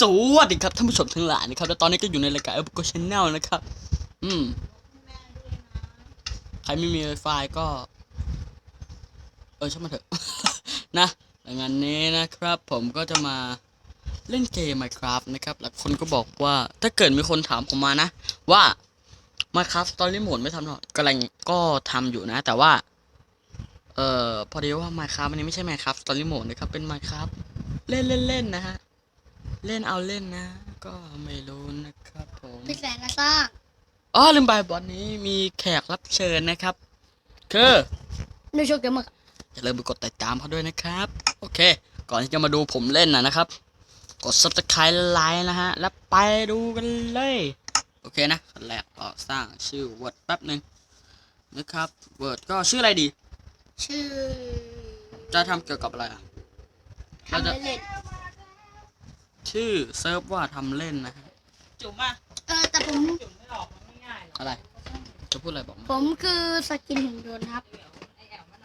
สวัสดีครับท่านผู้ชมทั้งหลายนะครับและตอนนี้ก็อยู่ในรายการ Apple Channel นะครับ อืม ใครไม่มี Wi-Fi ก็ เออช่างมันเถอะ นะดังานนี้นะครับ ผมก็จะมาเล่นเกม Minecraft นะครับแล้วคนก็บอกว่า ถ้าเกิดมีคนถามผมมานะ ว่า Minecraft Story Mode ไม่ทำหรอกกำลังก็ทำอยู่นะ แต่ว่า เอ่อ พอดีว่า Minecraft อันนี้ไม่ใช่ Minecraft Story Mode นะครับ เป็น Minecraft เล่นเล่นเล่นนะฮะ เล่นเอาเล่นนะ ก็ไม่รู้นะครับผมพี่แสนนะซ่าอ๋อลืมไปบอลนี้มีแขกรับเชิญนะครับ คือดูโชว์เกมเมอร์อย่าลืมไปกดติดตามเขาด้วยนะครับ โอเค ก่อนที่จะมาดูผมเล่นนะนะครับ กด subscribe ไลค์นะฮะ แล้วไปดูกันเลย โอเคนะขั้นแรกก็สร้างชื่อ Word แป๊บหนึ่งนะครับ Word ก็ชื่ออะไรดี ชื่อ จะทำเกี่ยวกับอะไรอะทำเล่น ชื่อเซิร์ฟว่าทำเล่นนะฮะจุ๋มอะๆเออแต่ผม จุ๋มไม่ออกมันไม่ง่ายหรอกอะไร จะพูดอะไรบอกมาผมคือสกินหุ่นยนต์ครับ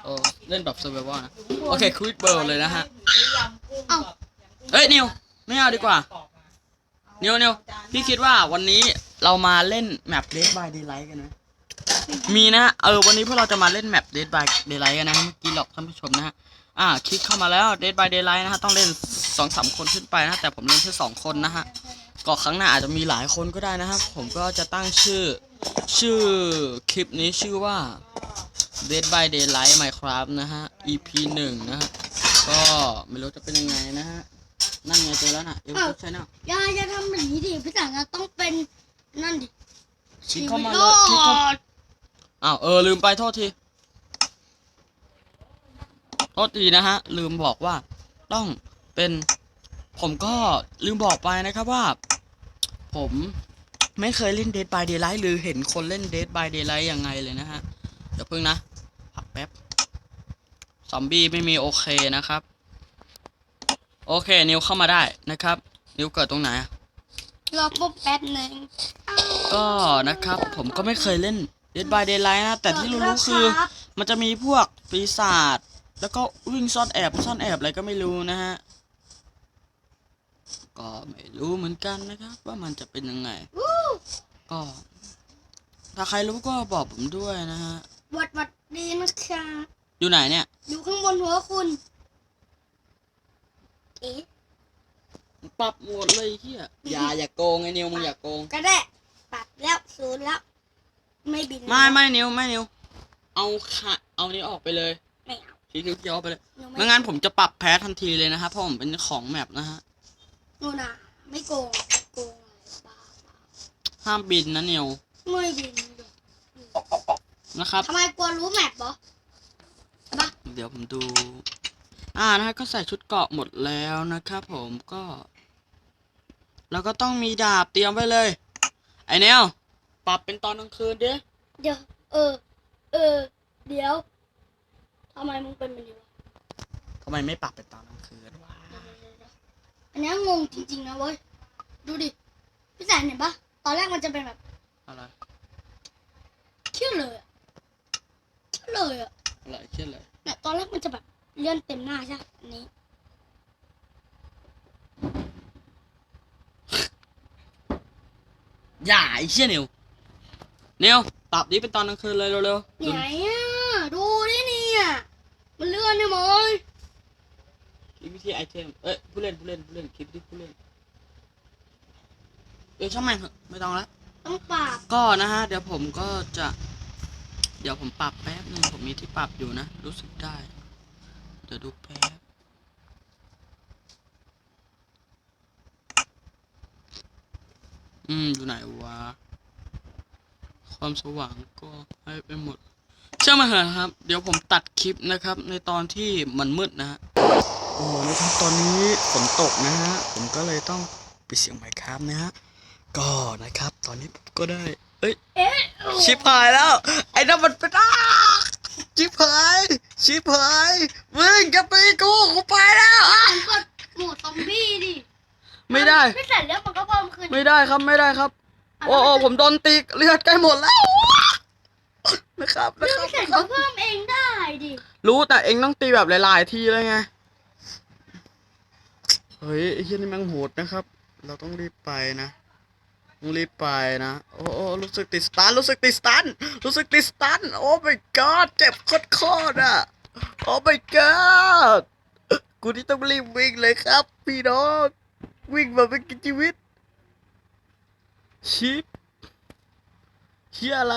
โอ้เล่นแบบเซอร์ไวนะ โอเคควิดเบิร์เลยนะฮะยำกุ้งเอ้าแบบเอ้ยนิวไม่เอาดีกว่าปอกมานิวนิวพี่คิดว่าวันนี้เรามาเล่นแมป Dead by Daylight กันไหมมีนะเออวันนี้พวกเราจะมาเล่นแมป Dead by Daylight กันนะเมื่อกี้หลอกท่านผู้ชมนะฮะอ่าคลิกเข้ามาแล้ว Dead by Daylight นะฮะต้องเล่น สองสามคนขึ้นไปนะแต่ผมเล่นแค่สองคนนะฮะก็ครั้งหน้าอาจจะมีหลายคนก็ได้นะครับ ผมก็จะตั้งชื่อชื่อคลิปนี้ชื่อว่า Dead by Daylight Minecraft นะฮะ EP หนึ่งนะฮะก็ไม่รู้จะเป็นยังไงนะฮะนั่นไงเจอแล้วนะเอ็มอ้าวใช่เนาะอย่าอย่าทำแบบนี้ดิพี่แสนนะต้องเป็นนั่นดิคลิกเข้ามาชีเลวิยตคลิกเข้ารอดอ้าวเออลืมไปโทษทีโทษทีนะฮะลืมบอกว่าต้อง เป็นผมก็ลืมบอกไปนะครับว่า ผมไม่เคยเล่น Dead by Daylight หรือเห็นคนเล่น Dead by Daylight ยังไงเลยนะฮะ เดี๋ยวเพิ่งนะพักแป๊บ ซอมบี้ไม่มีโอเคนะครับ โอเค นิวเข้ามาได้นะครับ นิวเกิดตรงไหนอะรอปุ๊บแป๊บหนึ่งก็นะครับ ผมก็ไม่เคยเล่น Dead by Daylight นะ แต่ที่รู้ๆคือรับมันจะมีพวกปีศาจแล้วก็วิ่งซ่อนแอบซ่อนแอบอะไรก็ไม่รู้นะฮะ ก็ไม่รู้เหมือนกันนะครับ ว่ามันจะเป็นยังไงวู้ก็ ถ้าใครรู้ก็บอกผมด้วยนะฮะหวัดหวัดดีนะคะอยู่ไหนเนี่ย อยู่ข้างบนหัวคุณ เอ๊ะปรับโหมดเลยเฮียอย่าอย่าโกงไอ้นิวมึงอย่าโกง ก็ได้ปรับแล้วศูนย์แล้ว ไม่บินไม่ไม่นิวไม่นิวเอาค่ะเอานี้ออกไปเลยไม่เอาสีเขียวๆไปเลยหนูไม่ไม่งั้นผมจะปรับแพ้ทันทีเลยนะครับเพราะผมเป็นของแมปนะฮะ หนูน่ะ ไม่โกงโกงอะไรบ้าห้ามบินนะนิวไม่บินเลยนะครับ ทำไมกลัวรู้แมปบอใช่ปะเดี๋ยวผมดู อ่านะฮะก็ใส่ชุดเกราะหมดแล้วนะครับผมก็ แล้วก็ต้องมีดาบเตรียมไว้เลย ไอเนวปรับเป็นตอนกลางคืนดิเดี๋ยว เออ เออ เดี๋ยวทำไมมึงเป็นแบบนี้วะทำไมไม่ปรับเป็นตอนกลางคืน อันนี้งงจริงๆนะเว้ย ดูดิ พี่แสนเห็นปะตอนแรกมันจะเป็นแบบอะไรเชื่อเลยอะเชื่อเลยอะอะไรเช่นเลยเนี่ยตอนแรกมันจะแบบเลื่อนเต็มหน้าใช่ปะอันนี้ อย่าไอเชี่ยนิวนิวปรับนี้เป็นตอนกลางคืนเลยเร็วไหนอะ ดูดิเนี่ย มันเลื่อนได้ไหม ยๆคลิปวิธีไอเทม เอ้ยผู้เล่นผู้เล่นผู้เล่นคลิปที่ผู้เล่น เดี๋ยวช่างมันเถอะไม่ต้องละต้องปรับก็นะฮะ เดี๋ยวผมก็จะ เดี๋ยวผมปรับแป๊บนึงผมมีที่ปรับอยู่นะ รู้สึกได้ เดี๋ยวดูแป๊บ อืม อยู่ไหนวะ ความสว่างก็ให้ไปหมดเชื่อมาเหอะครับ เดี๋ยวผมตัดคลิปนะครับ ในตอนที่มันมืดนะฮะ โอ้นะครับตอนนี้ฝนตกนะฮะผมก็เลยต้องปิดเสียงไมค์ครับนะฮะก็นะครับ ตอนนี้ผมก็ได้ เอ้ยเอ๊ะชิบหายแล้ว ไอ้นั่นมันเป็นอ้าชิบหายชิบหายมึงจะไปกูกูไปแล้วอะผมกดโหมดซอมบี้ดิไม่ได้ ไม่เสร็จแล้วมันก็เพิ่มขึ้นไม่ได้ครับไม่ได้ครับ โอ้โอ้ผมโดนตีเลือดใกล้หมดแล้วนะครับนะเรื่อคงรับเสร็จก็เพิ่มเองได้ดิ รู้แต่เองต้องตีแบบหลาย ๆ ทีเลยไง เฮ้ยไอ้เหี้ยนี่แม่งโหดนะครับ เราต้องรีบไปนะต้องรีบไปนะ โอ้โอ้รู้สึกติดสตันรู้สึกติดสตันรู้สึกติดสตันโอ้ my god เจ็บโคตรๆอะโอ้ my god กูนี่ต้องรีบวิ่งเลยครับ พี่น้องวิ่งมาเป็นกินชีวิต ชิปเฮียอะไร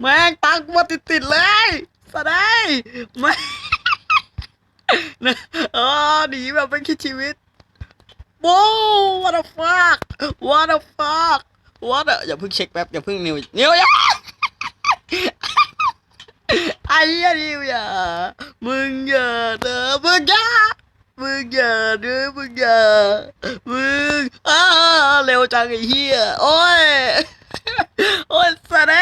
แม่งตังกูมาติดติดๆเลย สะได้แม่เออหนีแบบไม่คิดชีวิตโว้ what the fuck what the fuck what the อย่าเพิ่งเช็คแป๊บอย่าเพิ่งนิวนิวอย่าไอ้เนียนิวอย่ามึงอย่าเด้อมึงอย่ามึงอย่าเด้อมึงอย่ามึงอ้าเร็วจังไอ้เหี้ยโอ้ยโอ้ยสะเด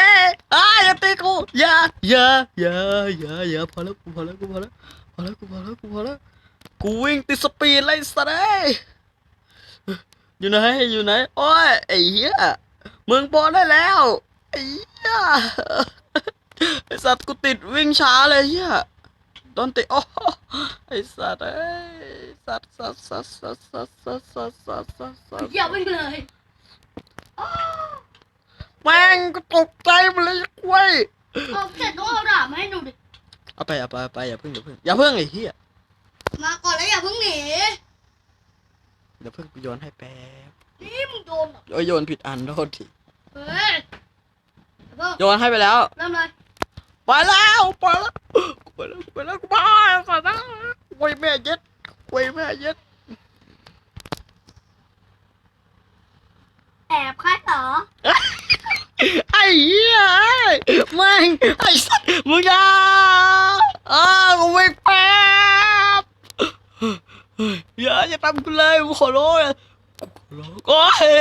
อ้าอย่าตีกูอย่าอย่าอย่าอย่าอย่าพอแล้วกูพอแล้วกูพอแล้วพอแล้วกูพอแล้วกูพอแล้วกูวิ่งติดสปีดเลยสะเด้อยู่ไหนอยู่ไหนโอ้ยไอ้เหี้ยมึงบอลได้แล้วไอ้เหี้ยไอ้สัตว์กูติดวิ่งช้าเลยเหี้ยโดนติโอ้ไอ้สัตว์เอ้สัตว์สัตว์สัตว์สัตว์สัตว์สัตว์สัตว์สัตว์สัตว์สัตว์อย่าไปเลย แม่งก็ตกใจหมดเลยเว้ยเอาเสร็จต้องเอาดาบมาให้หนูดิ เอาไปเอาไปเอาไปอย่าเพิ่งอย่าเพิ่งอย่าเพิ่งไอ้เหี้ยมาก่อนแล้วอย่าเพิ่งหนีเดี๋ยวเพิ่งไปโยนให้แป๊บนี่มึงโดนเหรอโอ้ยโยนผิดอันโทษทีเฮ้ยเพิ่มโยนให้ไปแล้วเริ่มเลยไปแล้วไปแล้วกูไปแล้วกูไปแล้วกูไปก่อนนะไว้แม่เย็ดไว้แม่เย็ดแอบใครเหรอ ไอ้เหี้ยแม่งไอ้สัสมึงอย่าอ้าวกูวิ่งแป๊บอย่าอย่าทำกูเลยกูขอร้องขอร้องโอ้ย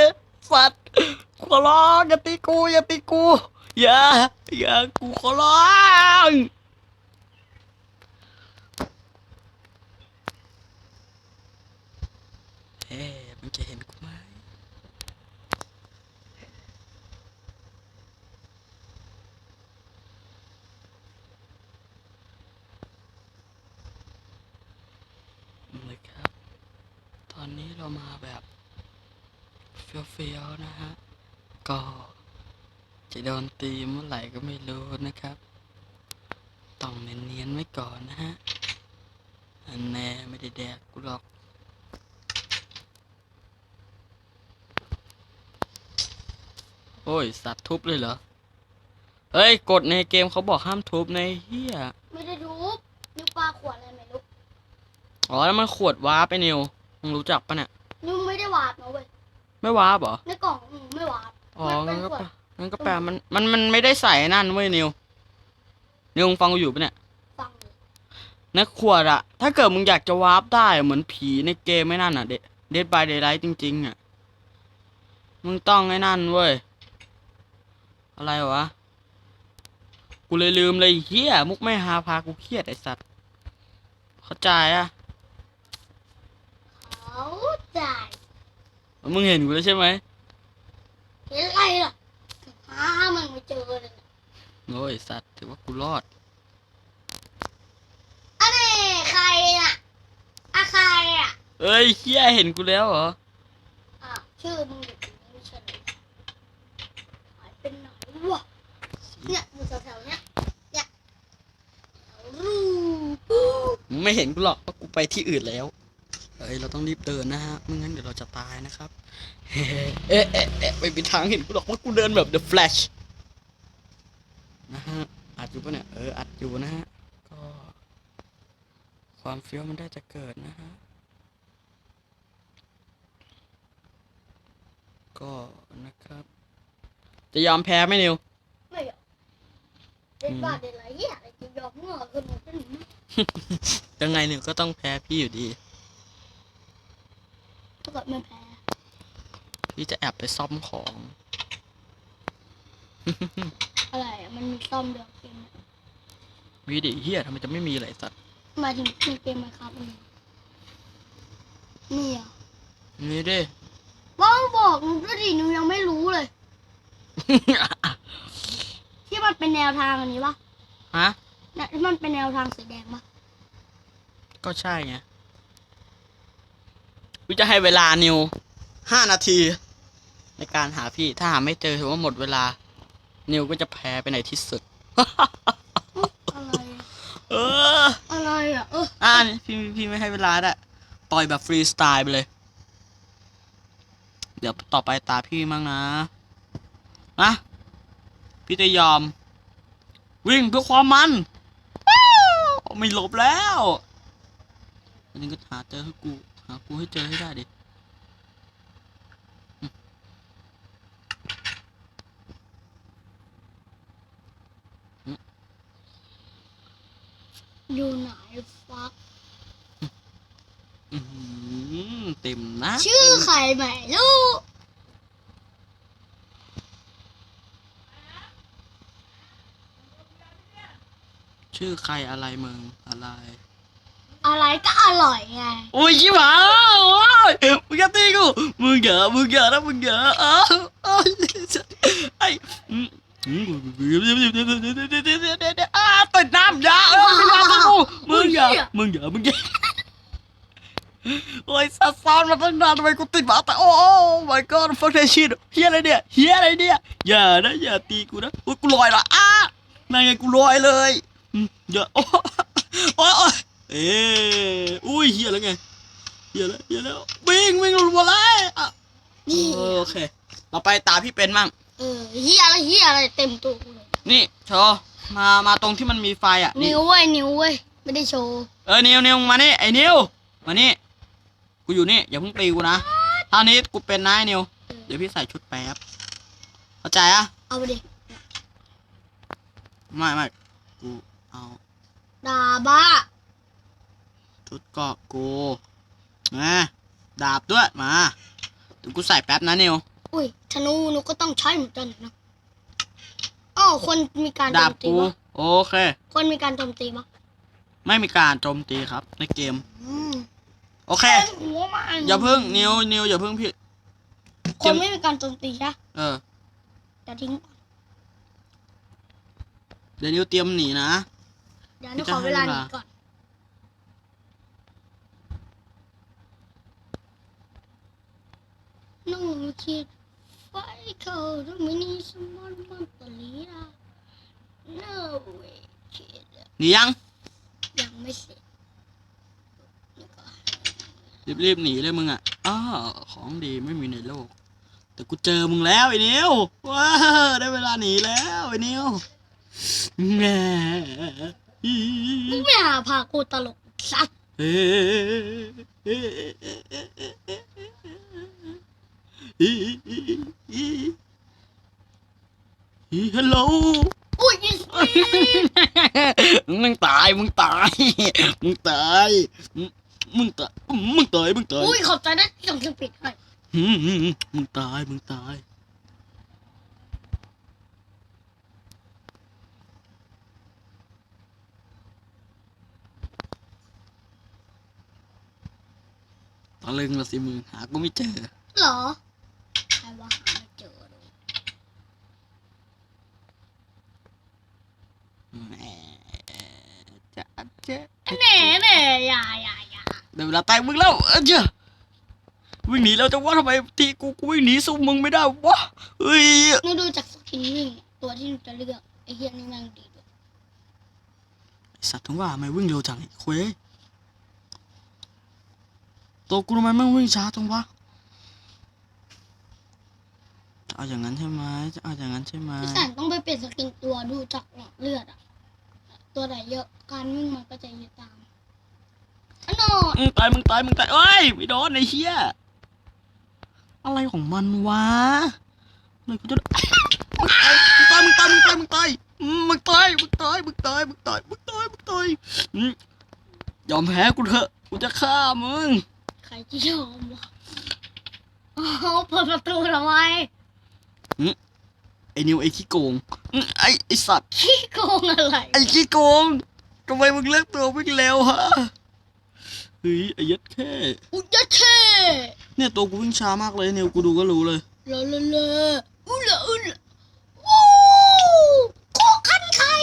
สัตว์ขอร้องอย่าตีกูอย่าตีกูอย่าอย่ากูขอร้องเฮ้มันจะเห็นกูไหม เลยครับ ตอนนี้เรามาแบบเฟี้ยวๆนะฮะ ก็จะโดนตีเมื่อไหร่ก็ไม่รู้นะครับ ต้องเนียนๆไว้ก่อนนะฮะ อันแน่ไม่ได้แดกกูหรอกโอ้ย สัตว์ทุบเลยเหรอ เฮ้ยกฎในเกมเขาบอกห้ามทุบในเฮียไม่ได้ทุบนิ้วปลาขวดอะไรไม่รู้ อ๋อ แล้วมันขวดว้าร์ปไปนิว มึงรู้จักปะเนี่ยนิ้วไม่ได้วาดนะเว้ย ไม่ว้าร์ปเหรอ ในกล่องอืมไม่วาดอ๋อ มันเป็งั้นนก็ขวแปดลงั้นก็แปลมัน มัน มันไม่ได้ใส่นั่นเว้ยนิว นิวมึงฟังกูอยู่ปะเนี่ย ฟังเลยในขวดอะถ้าเกิดมึงอยากจะวาร์ปได้อะเหมือนผีในเกมไม่นั่นอะเดเดดบายเดย์ไลท์จริงๆอะมึงต้องไอ้นั่นเว้ย อะไรวะ กูเลยลืมเลยเฮียมุกไม่หาพากูเครียดไอสัตว์ เข้าใจอะ เขาจ่ายมึงเห็นกูแล้วใช่ไหมเห็นอะไรล่ะหามันไม่เจอเลยเนี่ยโอ้ยสัตว์ถือว่ากูรอดอันนี้ใครน่ะอะใครอะเอ้ยเฮียเห็นกูแล้วเหรออะชื่อมึงอยู่ตรงนี้ไม่ใช่เหรอหายเป็นไหนวะเนี่ยอยู่แถวๆเนี้ยเนี่ยรูปูมึงไม่เห็นกูหรอกเพราะกูไปที่อื่นแล้ว เฮ้ยเราต้องรีบเดินนะฮะไม่งั้นเดี๋ยวเราจะตายนะครับเฮ้เอ๊ะเอ๊ะเอ๊ะไม่มีทางเห็นกูหรอกว่ากูเดินแบบ The Flash นะฮะอัดอยู่ปะเนี่ยเอออัดอยู่นะฮะก็ ความเฟี้ยวมันได้จะเกิดนะฮะก็นะครับ จะยอมแพ้ไหมนิวไม่เหรอเด็ดบาดเด็ดอะไรเหี้ยอะไรจะยอมเงาขึ้นมาเป็นหนูยังไงนิวก็ต้องแพ้พี่อยู่ดี ถ้าเกิดไม่แพ้พี่จะแอบไปซ่อมของ อะไรอะมันมีซ่อมเดียวเกมเนี่ยวีดิเฮียทำไมจะไม่มีอะไรสัตว์หมายถึงในเกมไหมครับอันนี้นี่อะนี่ดิ ว่าบอกหนูด้วยดิหนูยังไม่รู้เลย ที่มันเป็นแนวทางอันนี้ปะฮะ เนี่ยที่มันเป็นแนวทางสีแดงปะก็ใช่ไง กูจะให้เวลานิวห้านาที ในการหาพี่ถ้าหาไม่เจอถือว่าหมดเวลา นิวก็จะแพ้ไปในที่สุดอะไรอะเอออะไรอะเอออ่านี่พี่พี่ไม่ให้เวลาได้ปล่อยแบบฟรีสไตล์ไปเลย เดี๋ยวต่อไปตาพี่มั่งนะนะพี่จะยอม วิ่งเพื่อความมันว้าวไม่หลบแล้วอันนี้ก็หาเจอให้กูหากูให้เจอให้ได้ดิอยู่ไหนฟักอื้อหือเต็มนะชื่อเต็มใครไม่รู้ชื่อใครอะไรมึงอะไร อะไรก็อร่อยไงโอ้ยชิบหายโอ้ยมึงจะตีกูมึงอย่ามึงอย่านะมึงอย่าอ้าวอ้าวไอ้อืมอืมอ้าติดน้ำยาเออไม่ยอมตีกูมึงอย่ามึงอย่ามึงอย่าโอ้ยซับซ้อนมาตั้งนานทำไมกูติดหมาแต่โอ้ my god fuck that shit เฮียอะไรเนี่ยเฮียอะไรเนี่ยอย่านะอย่าตีกูนะอุ้ยกูลอยละอ้านั่นไงกูลอยเลยอย่าโอ้ยโอ้ย เอ้อุ้ยเฮียแล้วไงเฮียแล้วเฮียแล้ววิ่งวิ่งรัวๆเลยอะนี่เออโอเค ต่อไปตาพี่เป็นมั่ง เออเฮียอะไรเฮียอะไรเต็มตัวกูเลยนี่โชว์มา มาตรงที่มันมีไฟอะนี่นิ้วเว้ยนิ้วเว้ยไม่ได้โชว์เออนิวนิวมานี่ไอ้นิวมานี่ กูอยู่นี่อย่าเพิ่งตีกูนะท่านี้กูเป็นนายนิว เดี๋ยวพี่ใส่ชุดแป๊บ เข้าใจอะ เอาไปดิไม่ไม่กูเอา ดาบ้า ชุดเกาะกูนะดาบด้วยมาเดี๋ยวกูใส่แป๊บนะนิวอุ้ยธนูหนูก็ต้องใช้เหมือนกันนะอ้าวคนมีการโจดาบมตีกูปะโอเค คนมีการโจมตีปะไม่มีการโจมตีครับในเกม อืมโอเค หัวมันอย่าเพิ่งนิวนิวอย่าเพิ่งพี่คนไม่มีการโจมตีใช่เออจะทิ้งก่อนเดี๋ยวนิวเตรียมหนีนะ เดี๋ยวหนูขอเวลาหนีก่อน น้องคิดไฟเขาต้องไม่นี่สมอนมันตลีละ no way kid หนียัง ยังไม่เสร็จนี่ก็รีบรีบหนีเลยมึงอะอ้าของดีไม่มีในโลก แต่กูเจอมึงแล้วไอ้นิวว้าได้เวลาหนีแล้วไอ้นิวแหมมึงไม่หาพากูตลกสัตว์ เฮ้ฮัลโหลอุ้ยยิสมึงตายมึงตายมึงตายมึงตายมึงตายมึงตายอุ้ยขอบใจนะที่ส่งเครื่องปิดให้อืมอืมอืมมึงตายมึงตายตะลึงละสิมึงหากูไม่เจอเหรอ ใครว่าหาไม่เจอเลยแหมจะเจ๊แหน่แหน่อย่าอย่าอย่าเดี๋ยวเวลาตายมึงแล้วเออเจ้าวิ่งหนีแล้วจะว่าทำไมที่กูกูวิ่งหนีสู้มึงไม่ได้วะเฮ้ยหนูดูจากสกินวิ่งตัวที่หนูจะเลือกไอ้เฮียนี่แม่งดีด้วยไอ้สัตว์ถึงว่าทำไมวิ่งเร็วจังไอ้คุยตัวกูทำไมแม่งวิ่งช้าจังวะ จะเอาอย่างนั้นใช่ไหมจะเอาอย่างนั้นใช่ไหมพี่แสนต้องไปเปลี่ยนสกินตัวดูจากหลอดเลือดอะตัวไหนเยอะการวิ่งมันก็จะเยอะตามอันนอมึงตายมึงตายมึงตายเอ้ยไม่โดนไอ้เหี้ยอะไรของมันวะอะไรกูจะมึงตายมึงตายมึงตายมึงตายมึงตายมึงตายมึงตายมึงตายมึงตายมึงตายอืมยอมแพ้กูเถอะกูจะฆ่ามึงใครจะยอมวะอ๋อเปิดประตูทำไม ไอ้นิวไอ้ขี้โกงอืมไอ้ไอ้สัตว์ขี้โกงอะไร ไอ้ขี้โกงทำไมมึงเลือกตัววิ่งเร็วฮะเฮ้ยไอ้ยัดแค่อุ้ยจะเท่เนี่ยตัวกูวิ่งช้ามากเลยนิวกูดูก็รู้เลยเลอะเลอะเลอะอุ้ยละอุ้ยละวู้โคคันไข่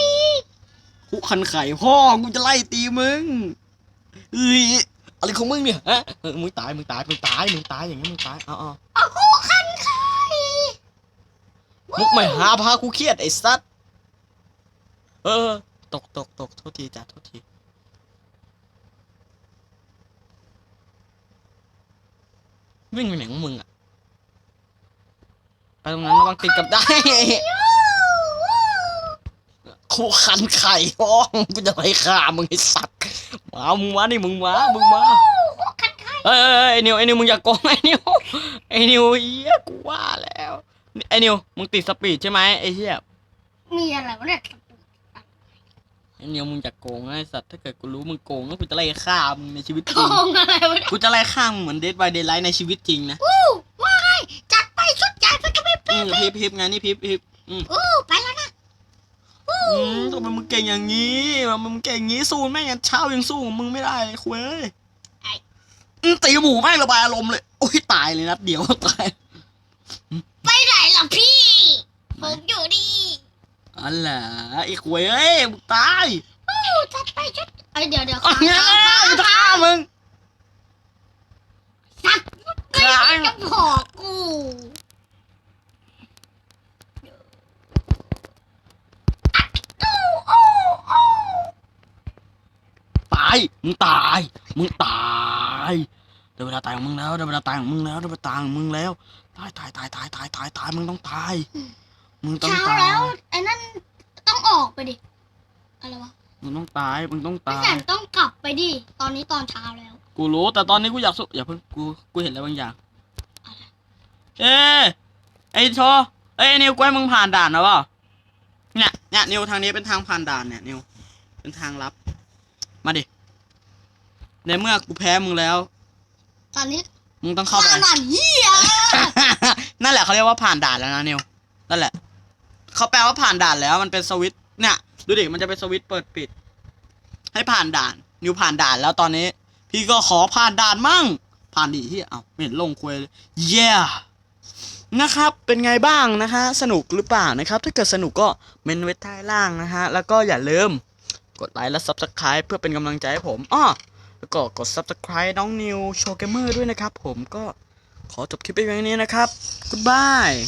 คุกคันไข่พ่อกูจะไล่ตีมึงเฮ้ยอะอะไรของมึงเนี่ยฮะเออมึงตายมึงตายมึงตายมึงตายอย่างนี้มึงตายเอ๋อาเอากูคันไข่ มุกไม่หาพากูเครียดไอ้สัสเออ ตกตกตกโทษทีจ้ะโทษทีวิ่งไปไหนของมึงอะไปตรงนั้นระวังติดกับได้กูคันไข่ห้องกูจะไปฆ่ามึงไอ้สัตว์มามึงมานี่มึงมามึงมากูคันไข่เอ้ยเอ้ยเอ้ยไอ้นิวไอ้นิวมึงอย่าโกงไอ้นิวไอ้นิวเหี้ยกูว่าแล้ว ไอ้นิวมึงติดสปีดใช่ไหมไอ้เหี้ยมีอะไรวะเนี่ยไอ้นิวมึงอย่าโกงนะไอ้สัตว์ถ้าเกิดกูรู้มึงโกงก็กูจะไล่ฆ่ามึงในชีวิตจโกริงงอะไรวะเนี่ยกูจะไล่ฆ่ามึงเหมือนเดดบายเดย์ไลท์ในชีวิตจริงนะอู้ว่าไงจัดไปชุดใหญ่ไปกับพี่อืมพิบพิบไงนี่พิบพิบอืมอู้ไปแล้วนะอู้อืมทำไมมึงเก่งอย่างนี้ทำไมมึงเก่งอย่างนี้สู้แม่งยันเช้ายังสู้กับมึงไม่ได้เลยคุยเอ้ยอืมตีหมูแม่งระบายอารมณ์เลยโอ้ยตายเลยนัดเดียวตาย ไปไหน ล่ะพี่ ผมอยู่นี่อ๋อเหรอไอ้คุยเอ้ยมึงตายอู้จัดไปชุดเอ้ยเดี๋ยวเดี๋ยวอ๋อค้างเนี่ยค้างค้างฆ่ามึงสัตว์ก็ค้างจะบอกกูตายมึงตายมึงตายเดี๋ยวเวลาตายของมึงแล้วเดี๋ยวเวลาตายของมึงแล้วเดี๋ยวเวลาตายของมึงแล้ว ตายตายตายตายตายตายตายมึงต้องตายมึงต้องเช้าตายแล้วไอ้นั่นต้องออกไปดิอะไรวะมึงต้องตายมึงต้องพี่ตาแสยนต้องกลับไปดิ ตอนนี้ตอนเช้าแล้ว กูรู้แต่ตอนนี้กูอยากสู้อย่าเพิ่งกูกูเห็นอะไรบางอย่างเอ้ยไอ้โชเอ้ยไอ้นิวกูให้มึงผ่านด่านนะเปล่าเนี่ยเนี่ยนิวทางนี้เป็นทางผ่านด่านเนี่ยนิวเป็นทางลับ มาดิในเมื่อกูแพ้มึงแล้ว ตอนนี้มึงต้องเข้าไป ขนาดเหี้ย นั่นแหละเขาเรียกว่าผ่านด่านแล้วนะนิวนั่นแหละเขาแปลว่าผ่านด่านแล้วมันเป็นสวิตเนี่ยดูดิมันจะเป็นสวิตเปิดปิด ให้ผ่านด่าน นิวผ่านด่านแล้วตอนนี้ พี่ก็ขอผ่านด่านมั่ง ผ่านดีที่เอาเห็นลงคุยเลยเย้นะครับเป็นไงบ้างนะคะสนุกหรือเปล่านะครับ ถ้าเกิดสนุกก็เมนไว้ใต้ล่างนะฮะแล้วก็อย่าลืมกดไลค์และ Subscribe เพื่อเป็นกำลังใจให้ผมอ้อแล้วก็กด Subscribe น้องนิวโชว์เกมเมอร์ด้วยนะครับผมก็ ขอจบคลิปไปเพียงนี้นะครับ Goodbye